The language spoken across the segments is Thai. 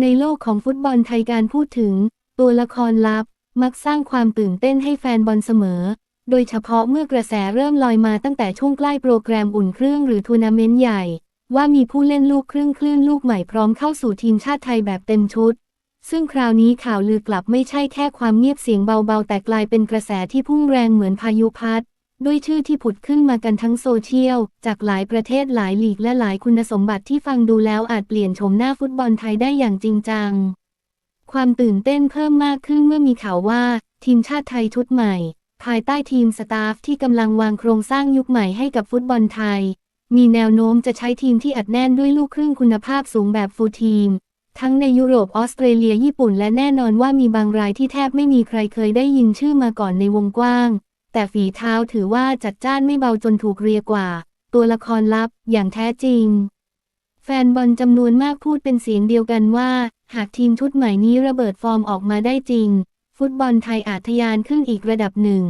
ในโลกของฟุตบอลไทยการพูดถึง ตัวละครลับ มักสร้างความตื่นเต้นให้แฟนบอลเสมอ โดยเฉพาะเมื่อกระแสเริ่มลอยมาตั้งแต่ช่วงใกล้โปรแกรมอุ่นเครื่องหรือทัวร์นาเมนต์ใหญ่ ว่ามีผู้เล่นลูกครึ่งคลื่นลูกใหม่พร้อมเข้าสู่ทีมชาติไทยแบบเต็มชุด ซึ่งคราวนี้ข่าวลือกลับไม่ใช่แค่ความเงียบเสียงเบาๆ แต่กลายเป็นกระแสที่พุ่งแรงเหมือนพายุพัด ด้วยชื่อที่ผุดขึ้นมากันทั้งโซเชียล จากหลายประเทศหลายลีกและหลายคุณสมบัติที่ฟังดูแล้วอาจเปลี่ยนโฉมหน้าฟุตบอลไทยได้อย่างจริงจัง ความตื่นเต้นเพิ่มมากขึ้นเมื่อมีข่าวว่า ทีมชาติไทยชุดใหม่ ภายใต้ทีมสตาฟที่กำลังวางโครงสร้างยุคใหม่ให้กับฟุตบอลไทย มีแนวโน้มจะใช้ทีมที่อัดแน่นด้วยลูกครึ่งคุณภาพสูงแบบฟูลทีม ทั้งในยุโรปออสเตรเลียญี่ปุ่นและแน่นอนว่ามีบางรายที่แทบไม่มีใครเคยได้ยินชื่อมาก่อนในวงกว้าง แต่ฝีเท้าถือว่าจัดจ้านไม่เบาจนถูกเรียกว่า ตัวละครลับอย่างแท้จริง แฟนบอลจำนวนมากพูดเป็นเสียงเดียวกันว่า หากทีมชุดใหม่นี้ระเบิดฟอร์มออกมาได้จริง ฟุตบอลไทยอาจทะยานขึ้นอีกระดับหนึ่ง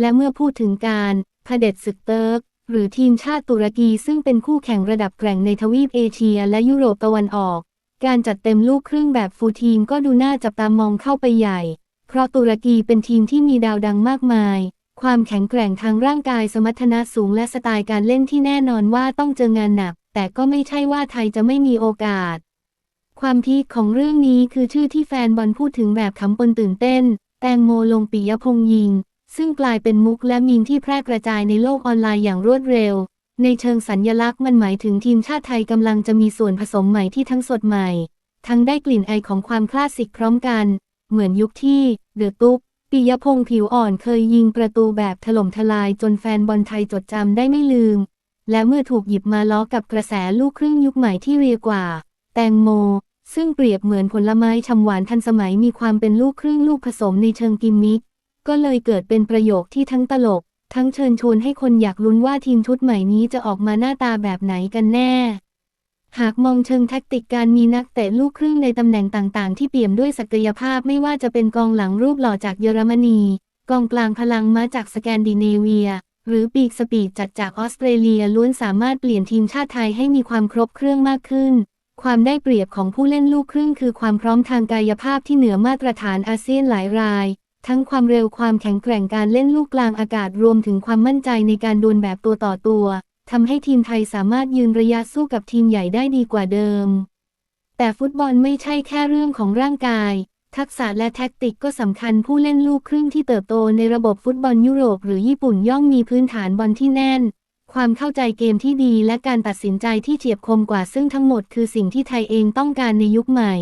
และเมื่อพูดถึงการเผด็จศึกเติร์กหรือทีมชาติตุรกีซึ่งเป็นคู่แข่งระดับแกร่งในทวีปเอเชียและยุโรปตะวันออก การจัดเต็มลูกครึ่งแบบฟูลทีมก็ดูน่าจับตามองเข้าไปใหญ่ เพราะตุรกีเป็นทีมที่มีดาวดังมากมาย ความแข็งแกร่งทางร่างกายสมรรถนะสูงและสไตล์การเล่นที่แน่นอนว่าต้องเจองานหนัก แต่ก็ไม่ใช่ว่าไทยจะไม่มีโอกาส ความพีคของเรื่องนี้คือชื่อที่แฟนบอลพูดถึงแบบขำปนตื่นเต้น แตงโมลงปิยพงษ์ยิง ซึ่งกลายเป็นมุกและมีมที่แพร่กระจายในโลกออนไลน์อย่างรวดเร็ว ในเชิงสัญญลักษณ์มันหมายถึงทีมชาติไทยกำลังจะมีส่วนผสมใหม่ที่ทั้งสดใหม่ ทั้งได้กลิ่นไอของความคลาสสิกพร้อมกัน เหมือนยุคที่เดอะตุ๊ก ปิยพงษ์ผิวอ่อนเคยยิงประตูแบบถล่มทลายจนแฟนบอลไทยจดจำได้ไม่ลืม และเมื่อถูกหยิบมาล้อกับกระแสลูกครึ่งยุคใหม่ที่เรียกว่า แตงโม ซึ่งเปรียบเหมือนผลไม้ชำหวานทันสมัยมีความเป็นลูกครึ่งลูกผสมในเชิงกิมมิคก็เลยเกิดเป็นประโยคที่ทั้งตลก ทั้งเชิญชวนให้คนอยากลุ้นว่าทีมชุดใหม่นี้จะออกมาหน้าตาแบบไหนกันแน่ หากมองเชิงแท็กติกการมีนักเตะลูกครึ่งในตำแหน่งต่าง ๆ ที่เปี่ยมด้วยศักยภาพไม่ว่าจะเป็นกองหลังรูปหล่อจากเยอรมนี กองกลางพลังม้าจากสแกนดิเนเวีย หรือปีกสปีดจัดจากออสเตรเลียล้วนสามารถเปลี่ยนทีมชาติไทยให้มีความครบเครื่องมากขึ้น ความได้เปรียบของผู้เล่นลูกครึ่งคือความพร้อมทางกายภาพที่เหนือมาตรฐานอาเซียนหลายราย ทั้งความเร็วความแข็งแกร่งการเล่นลูกกลางอากาศรวมถึงความมั่นใจในการดวลแบบตัวต่อตัว ทำให้ทีมไทยสามารถยืนระยะสู้กับทีมใหญ่ได้ดีกว่าเดิม แต่ฟุตบอลไม่ใช่แค่เรื่องของร่างกาย ทักษะและแท็กติกก็สำคัญผู้เล่นลูกครึ่งที่เติบโตในระบบฟุตบอลยุโรปหรือญี่ปุ่นย่อมมีพื้นฐานบอลที่แน่น ความเข้าใจเกมที่ดีและการตัดสินใจที่เฉียบคมกว่าซึ่งทั้งหมดคือสิ่งที่ไทยเองต้องการในยุคใหม่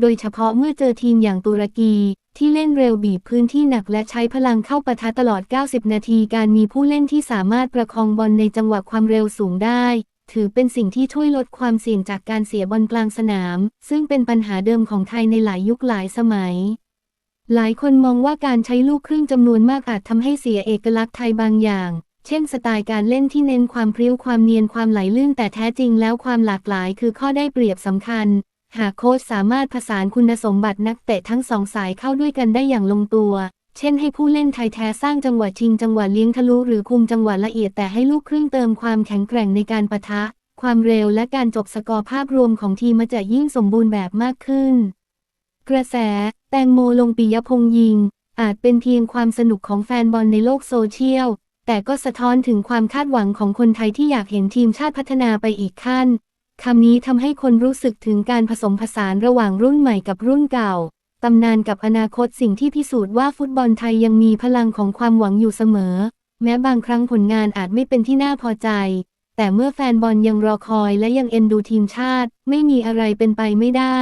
โดยเฉพาะเมื่อเจอทีมอย่างตุรกี ที่เล่นเร็วบีบพื้นที่หนักและใช้พลังเข้าปะทะตลอด 90 นาทีการมีผู้เล่นที่สามารถประคองบอลในจังหวะความเร็วสูงได้ ถือเป็นสิ่งที่ช่วยลดความเสี่ยงจากการเสียบอลกลางสนาม ซึ่งเป็นปัญหาเดิมของไทยในหลายยุคหลายสมัย หลายคนมองว่าการใช้ลูกครึ่งจำนวนมากอาจทำให้เสียเอกลักษณ์ไทยบางอย่างเช่นสไตล์การเล่นที่เน้นความพริ้วความเนียนความไหลลื่นแต่แท้จริงแล้วความหลากหลายคือข้อได้เปรียบสำคัญ หากโค้ชสามารถผสานคุณสมบัตินักเตะทั้งสองสายเข้าด้วยกันได้อย่างลงตัว เช่นให้ผู้เล่นไทยแท้สร้างจังหวะชิงจังหวะเลี้ยงทะลุหรือคุมจังหวะละเอียดแต่ให้ลูกครึ่งเติมความแข็งแกร่งในการปะทะ ความเร็วและการจบสกอร์ภาพรวมของทีมมาจะยิ่งสมบูรณ์แบบมากขึ้น กระแส แตงโมลงปิยพงษ์ยิง อาจเป็นเพียงความสนุกของแฟนบอลในโลกโซเชียลแต่ก็สะท้อนถึงความคาดหวังของคนไทยที่อยากเห็นทีมชาติพัฒนาไปอีกขั้น คำนี้ทำให้คนรู้สึกถึงการผสมผสานระหว่างรุ่นใหม่กับรุ่นเก่า ตำนานกับอนาคตสิ่งที่พิสูจน์ว่าฟุตบอลไทยยังมีพลังของความหวังอยู่เสมอ แม้บางครั้งผลงานอาจไม่เป็นที่น่าพอใจ แต่เมื่อแฟนบอลยังรอคอยและยังเอ็นดูทีมชาติ ไม่มีอะไรเป็นไปไม่ได้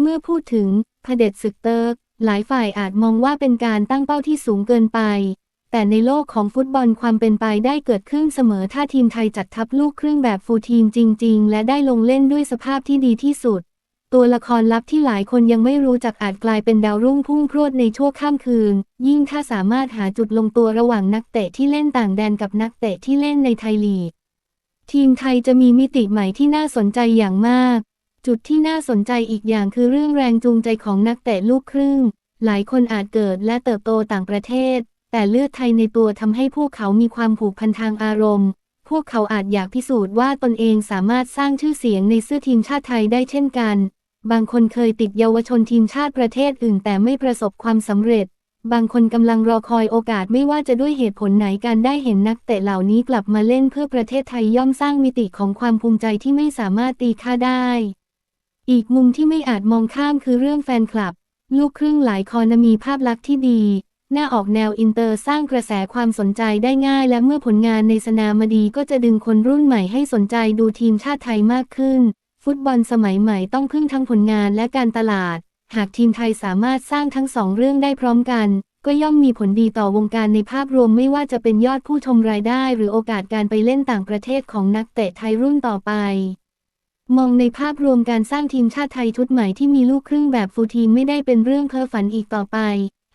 เมื่อพูดถึงเผด็จศึกเติร์กหลายฝ่ายอาจมองว่าเป็นการตั้งเป้าที่สูงเกินไป แต่ในโลกของฟุตบอลความเป็นไปได้เกิดขึ้นเสมอถ้าทีมไทยจัดทัพลูกครึ่งแบบฟูลทีมจริง ๆ และได้ลงเล่นด้วยสภาพที่ดีที่สุด ตัวละครลับที่หลายคนยังไม่รู้จักอาจกลายเป็นดาวรุ่งพุ่งพรวดในชั่วข้ามคืน ยิ่งถ้าสามารถหาจุดลงตัวระหว่างนักเตะที่เล่นต่างแดนกับนักเตะที่เล่นในไทยลีก ทีมไทยจะมีมิติใหม่ที่น่าสนใจอย่างมาก จุดที่น่าสนใจอีกอย่างคือเรื่องแรงจูงใจของนักเตะลูกครึ่ง หลายคนอาจเกิดและเติบโตต่างประเทศ แต่เลือดไทยในตัวทำให้พวกเขามีความผูกพันทางอารมณ์ พวกเขาอาจอยากพิสูจน์ว่าตนเองสามารถสร้างชื่อเสียงในเสื้อทีมชาติไทยได้เช่นกัน บางคนเคยติดเยาวชนทีมชาติประเทศอื่น แต่ไม่ประสบความสำเร็จ บางคนกำลังรอคอยโอกาสไม่ว่าจะด้วยเหตุผลไหนการได้เห็นนักเตะเหล่านี้กลับมาเล่นเพื่อประเทศไทยย่อมสร้างมิติของความภูมิใจที่ไม่สามารถตีค่าได้ อีกมุมที่ไม่อาจมองข้ามคือเรื่องแฟนคลับ ลูกครึ่งหลายคอนมีภาพลักษณ์ที่ดี หน้าออกแนวอินเตอร์สร้างกระแสความสนใจได้ง่าย และเมื่อผลงานในสนามมาดีก็จะดึงคนรุ่นใหม่ให้สนใจดูทีมชาติไทยมากขึ้น ฟุตบอลสมัยใหม่ต้องพึ่งทั้งผลงานและการตลาด หากทีมไทยสามารถสร้างทั้งสองเรื่องได้พร้อมกัน ก็ย่อมมีผลดีต่อวงการในภาพรวมไม่ว่าจะเป็นยอดผู้ชมรายได้ หรือโอกาสการไปเล่นต่างประเทศของนักเตะไทยรุ่นต่อไปมองในภาพรวมการสร้างทีมชาติไทยชุดใหม่ที่มีลูกครึ่งแบบฟูลทีมไม่ได้เป็นเรื่องเพ้อฝันอีกต่อไป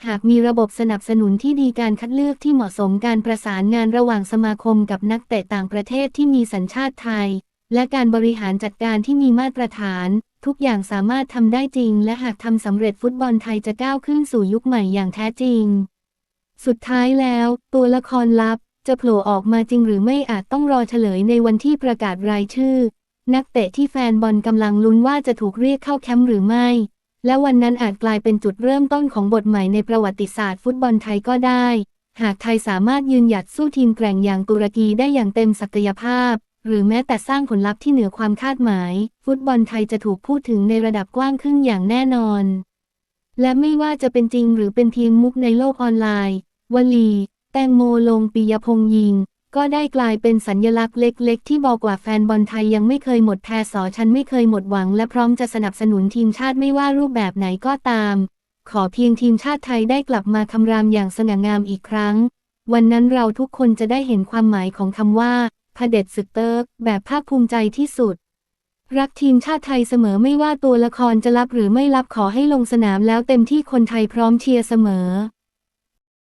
หากมีระบบสนับสนุนที่ดีการคัดเลือกที่เหมาะสมการประสานงานระหว่างสมาคมกับนักเตะต่างประเทศที่มีสัญชาติไทย และการบริหารจัดการที่มีมาตรฐาน ทุกอย่างสามารถทำได้จริง และหากทำสำเร็จฟุตบอลไทยจะก้าวขึ้นสู่ยุคใหม่อย่างแท้จริง สุดท้ายแล้ว ตัวละครลับ จะโผล่ออกมาจริงหรือไม่อาจต้องรอเฉลยในวันที่ประกาศรายชื่อ นักเตะที่แฟนบอลกำลังลุ้นว่าจะถูกเรียกเข้าแคมป์หรือไม่ และวันนั้นอาจกลายเป็นจุดเริ่มต้นของบทใหม่ในประวัติศาสตร์ฟุตบอลไทยก็ได้ หากไทยสามารถยืนหยัดสู้ทีมแกร่งอย่างตุรกีได้อย่างเต็มศักยภาพ หรือแม้แต่สร้างผลลัพธ์ที่เหนือความคาดหมาย ฟุตบอลไทยจะถูกพูดถึงในระดับกว้างขึ้นอย่างแน่นอน และไม่ว่าจะเป็นจริงหรือเป็นเพียงมุกในโลกออนไลน์ วลี แตงโมลงปิยพงษ์ยิง ก็ได้กลายเป็นสัญญลักษณ์เล็ก ๆ ที่บอกว่าแฟนบอลไทยยังไม่เคยหมดแพสอฉันไม่เคยหมดหวัง และพร้อมจะสนับสนุนทีมชาติไม่ว่ารูปแบบไหนก็ตาม ขอเพียงทีมชาติไทยได้กลับมาคำรามอย่างสง่างามอีกครั้ง วันนั้นเราทุกคนจะได้เห็นความหมายของคำว่าพเด็จศึกเติร์กแบบภาคภูมิใจที่สุด รักทีมชาติไทยเสมอไม่ว่าตัวละครจะรับหรือไม่รับขอให้ลงสนามแล้วเต็มที่คนไทยพร้อมเชียร์เสมอ